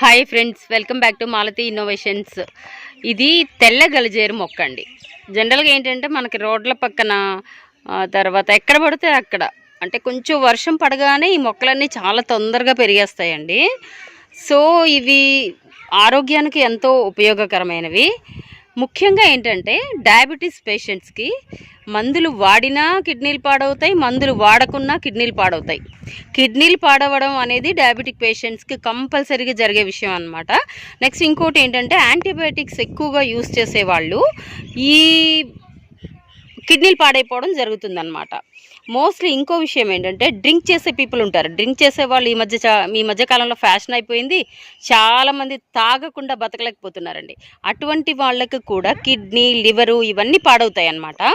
Hi friends welcome back to Malathi innovations ఇది తెల్ల గలిజేరు మొక్క అండి. జనరల్గా ఏంటంటే మనకి రోడ్ల పక్కన తర్వాత ఎక్కడ పడితే అక్కడ. అంటే కొంచెం వర్షం పడగానే ఈ మొక్కలన్నీ చాలా తొందరగా పెరిగేస్తాయండి. సో ఇవి ఆరోగ్యానికి ఎంతో ఉపయోగకరమైనవి. ముఖ్యంగా ఏంటంటే డయాబెటీస్ పేషెంట్స్కి మందులు వాడినా కిడ్నీలు పాడవుతాయి మందులు వాడకున్నా కిడ్నీలు పాడవుతాయి. కిడ్నీలు పాడవడం అనేది డయాబెటిక్ పేషెంట్స్కి కంపల్సరీగా జరిగే విషయం అనమాట నెక్స్ట్ ఇంకోటి ఏంటంటే యాంటీబయాటిక్స్ ఎక్కువగా యూస్ చేసేవాళ్ళు ఈ కిడ్నీలు పాడైపోవడం జరుగుతుందన్నమాట. మోస్ట్లీ ఇంకో విషయం ఏంటంటే డ్రింక్ చేసే పీపుల్ ఉంటారు. డ్రింక్ చేసే వాళ్ళు ఈ మధ్య చా- ఈ మధ్య కాలంలో ఫ్యాషన్ అయిపోయింది. చాలామంది తాగకుండా బతకలేకపోతున్నారండి. అటువంటి వాళ్ళకి కూడా కిడ్నీ లివరు ఇవన్నీ పాడవుతాయి అన్నమాట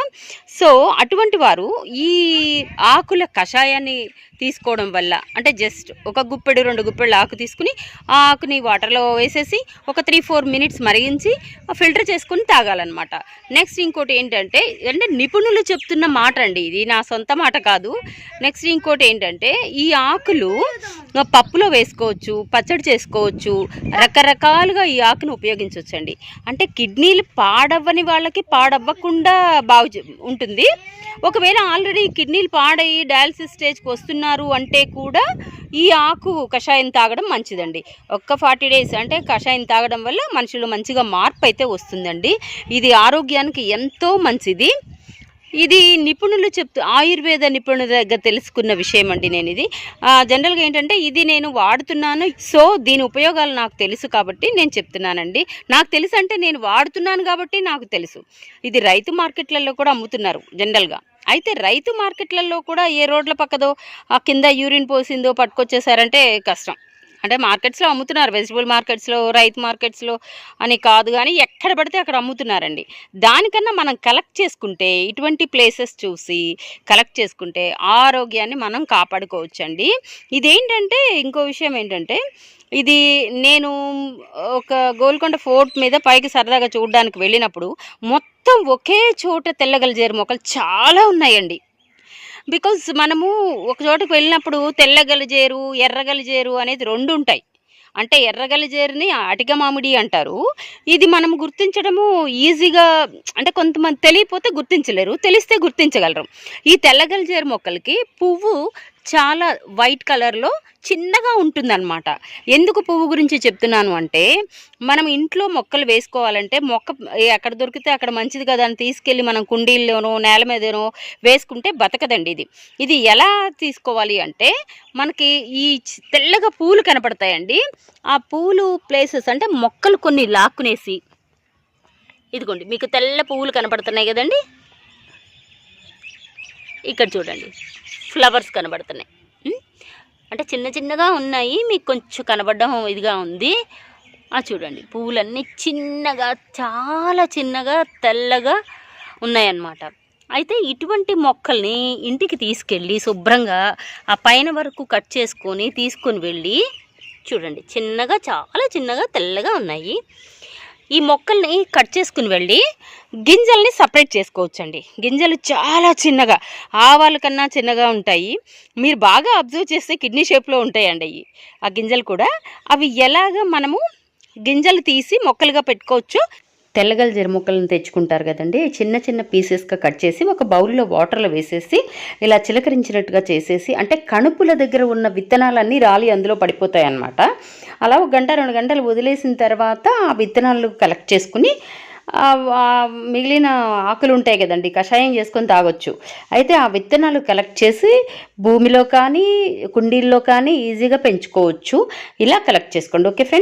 సో అటువంటి వారు ఈ ఆకుల కషాయాన్ని తీసుకోవడం వల్ల అంటే జస్ట్ ఒక గుప్పెడు రెండు గుప్పెళ్ళు ఆకు తీసుకుని ఆ ఆకుని వాటర్లో వేసేసి ఒక త్రీ ఫోర్ మినిట్స్ మరిగించి ఫిల్టర్ చేసుకుని తాగాలన్నమాట. నెక్స్ట్ ఇంకోటి ఏంటంటే అంటే నిపుణులు చెప్తున్న మాట అండి ఇది నా సొంత మాట కాదు. నెక్స్ట్ ఇంకోటి ఏంటంటే ఈ ఆకులు పప్పులో వేసుకోవచ్చు పచ్చడి చేసుకోవచ్చు రకరకాలుగా ఈ ఆకును ఉపయోగించవచ్చు అండి అంటే కిడ్నీలు పాడవ్వని వాళ్ళకి పాడవ్వకుండా బాగు ఉంటుంది. ఒకవేళ ఆల్రెడీ కిడ్నీలు పాడయి డయాలసిస్ స్టేజ్కి వస్తున్నారు అంటే కూడా ఈ ఆకు కషాయం తాగడం మంచిదండి. ఒక్క ఫార్టీ డేస్ అంటే కషాయం తాగడం వల్ల మనుషులు మంచిగా మార్పు అయితే వస్తుందండి. ఇది ఆరోగ్యానికి ఎంతో మంచిది. ఇది నిపుణులు చెప్తూ ఆయుర్వేద నిపుణుల దగ్గర తెలుసుకున్న విషయం అండి నేను ఇది జనరల్గా ఏంటంటే ఇది నేను వాడుతున్నాను సో దీని ఉపయోగాలు నాకు తెలుసు కాబట్టి నేను చెప్తున్నానండి. నాకు తెలుసు అంటే నేను వాడుతున్నాను కాబట్టి నాకు తెలుసు. ఇది రైతు మార్కెట్లలో కూడా అమ్ముతున్నారు జనరల్గా. అయితే రైతు మార్కెట్లలో కూడా ఏ రోడ్ల పక్కదో ఆ కింద యూరిన్ పోసిందో పట్టుకొచ్చేసారంటే కష్టం. అంటే మార్కెట్స్లో అమ్ముతున్నారు. వెజిటబుల్ మార్కెట్స్లో రైతు మార్కెట్స్లో అని కాదు కానీ ఎక్కడ పడితే అక్కడ అమ్ముతున్నారండి. దానికన్నా మనం కలెక్ట్ చేసుకుంటే ఇటువంటి ప్లేసెస్ చూసి కలెక్ట్ చేసుకుంటే ఆరోగ్యాన్ని మనం కాపాడుకోవచ్చండి. ఇదేంటంటే ఇంకో విషయం ఏంటంటే ఇది నేను ఒక గోల్కొండ ఫోర్ట్ మీద పైకి సరదాగా చూడడానికి వెళ్ళినప్పుడు మొత్తం ఒకే చోట తెల్లగలిజేరు మొక్కలు చాలా ఉన్నాయండి. బికాజ్ మనము ఒక చోటకు వెళ్ళినప్పుడు తెల్లగలిజేరు ఎర్రగలిజేరు అనేది రెండు ఉంటాయి. అంటే ఎర్రగలిజేరుని అటిక మామిడి అంటారు. ఇది మనం గుర్తించడము ఈజీగా అంటే కొంతమంది తెలియపోతే గుర్తించలేరు తెలిస్తే గుర్తించగలరు. ఈ తెల్లగలిజేరు మొక్కలకి పువ్వు చాలా వైట్ కలర్లో చిన్నగా ఉంటుందన్నమాట. ఎందుకు పువ్వు గురించి చెప్తున్నాను అంటే మనం ఇంట్లో మొక్కలు వేసుకోవాలంటే మొక్క ఎక్కడ దొరికితే అక్కడ మంచిది కదా అని తీసుకెళ్ళి మనం కుండీల్లోనో నేల మీదనో వేసుకుంటే బతకదండి ఇది. ఇది ఎలా తీసుకోవాలి అంటే మనకి ఈ తెల్లగా పూలు కనపడతాయండి. ఆ పూలు ప్లేసెస్ అంటే మొక్కలు కొన్ని లాక్కునేసి ఇదిగోండి మీకు తెల్ల పువ్వులు కనపడుతున్నాయి కదండి? ఇక్కడ చూడండి. ఫ్లవర్స్ కనబడుతున్నాయి? అంటే చిన్న చిన్నగా ఉన్నాయి మీకు కొంచెం కనబడడం ఇదిగా ఉంది. ఆ చూడండి పువ్వులన్నీ చిన్నగా చాలా చిన్నగా తెల్లగా ఉన్నాయన్నమాట. అయితే ఇటువంటి మొక్కల్ని ఇంటికి తీసుకెళ్ళి శుభ్రంగా ఆ పైన వరకు కట్ చేసుకొని తీసుకొని వెళ్ళి చూడండి చిన్నగా చాలా చిన్నగా తెల్లగా ఉన్నాయి. ఈ మొక్కల్ని కట్ చేసుకుని వెళ్ళి గింజల్ని సపరేట్ చేసుకోవచ్చండి. గింజలు చాలా చిన్నగా ఆవాల కన్నా చిన్నగా ఉంటాయి. మీరు బాగా అబ్జర్వ్ చేస్తే కిడ్నీ షేప్లో ఉంటాయండి అవి ఆ గింజలు కూడా. అవి ఎలాగ మనము గింజలు తీసి మొక్కలుగా పెట్టుకోవచ్చు. తెల్లగల మొక్కలను తెచ్చుకుంటారు కదండి. చిన్న చిన్న పీసెస్గా కట్ చేసి ఒక బౌల్లో వాటర్లో వేసేసి ఇలా చిలకరించినట్టుగా చేసేసి అంటే కణుపుల దగ్గర ఉన్న విత్తనాలన్నీ రాలి అందులో పడిపోతాయి అన్నమాట అలా ఒక గంట రెండు గంటలు వదిలేసిన తర్వాత ఆ విత్తనాలు కలెక్ట్ చేసుకుని మిగిలిన ఆకులు ఉంటాయి కదండి కషాయం చేసుకొని తాగొచ్చు. అయితే ఆ విత్తనాలు కలెక్ట్ చేసి భూమిలో కానీ కుండీల్లో కానీ ఈజీగా పెంచుకోవచ్చు. ఇలా కలెక్ట్ చేసుకోండి. Okay friends